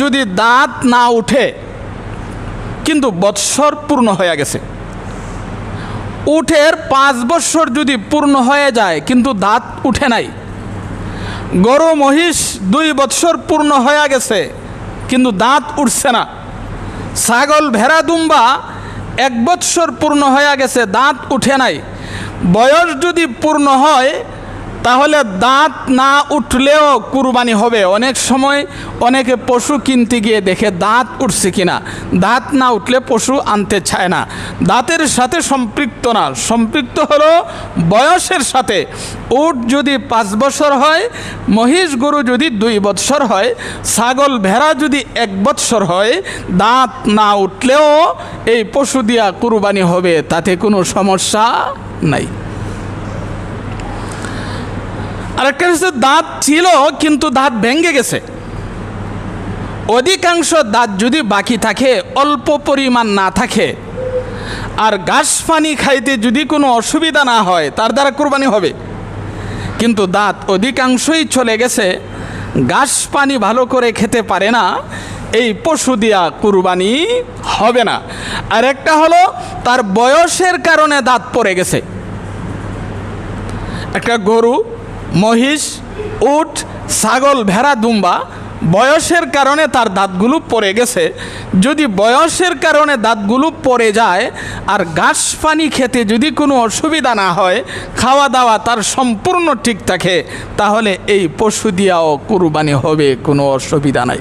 যদি দাঁত না উঠে, কিন্তু বৎসর পূর্ণ হয়ে গেছে। উঠের পাঁচ বৎসর যদি পূর্ণ হয়ে যায়, কিন্তু দাঁত উঠে নাই। গরু, মহিষ দুই বৎসর পূর্ণ হয়ে গেছে, কিন্তু দাঁত উঠছে না। ছাগল, ভেড়া, দুম্বা এক বৎসর পূর্ণ হয়ে গেছে, দাঁত উঠে নাই। বয়স যদি পূর্ণ হয় তাহলে দাঁত না উঠলেও কুরবানি হবে। অনেক সময় অনেকে পশু কিনতে গিয়ে দেখে দাঁত উঠছে কিনা। দাঁত না উঠলে পশু আনতে চায় না। দাঁতের সাথে সম্পৃক্ত না। সম্পৃক্ত হলো বয়সের সাথে। উট যদি পাঁচ বছর হয়, মহিষ গরু যদি দুই বৎসর হয়, ছাগল ভেড়া যদি এক বৎসর হয়, দাঁত না উঠলেও এই পশু দিয়া কুরবানি হবে। তাতে কোনো সমস্যা নাই। আরেকটা হচ্ছে দাঁত ছিল, কিন্তু দাঁত ভেঙে গেছে। অধিকাংশ দাঁত যদি বাকি থাকে, অল্প পরিমাণ না থাকে, আর ঘাস পানি খাইতে যদি কোনো অসুবিধা না হয়, তার দ্বারা কোরবানি হবে। কিন্তু দাঁত অধিকাংশই চলে গেছে, ঘাস পানি ভালো করে খেতে পারে না, এই পশু দিয়া কুরবানি হবে না। আর একটা হলো, তার বয়সের কারণে দাঁত পড়ে গেছে। একটা গরু মহিষ, উট, ছাগল, ভেড়া, দুম্বা, বয়সের কারণে তার দাঁতগুলো পড়ে গেছে। যদি বয়সের কারণে দাঁতগুলো পড়ে যায় আর ঘাস পানি খেতে যদি কোনো অসুবিধা না হয় খাওয়া দাওয়া তার সম্পূর্ণ ঠিক থাকে, তাহলে এই পশু দিয়াও কুরবানি হবে, কোনো অসুবিধা নাই।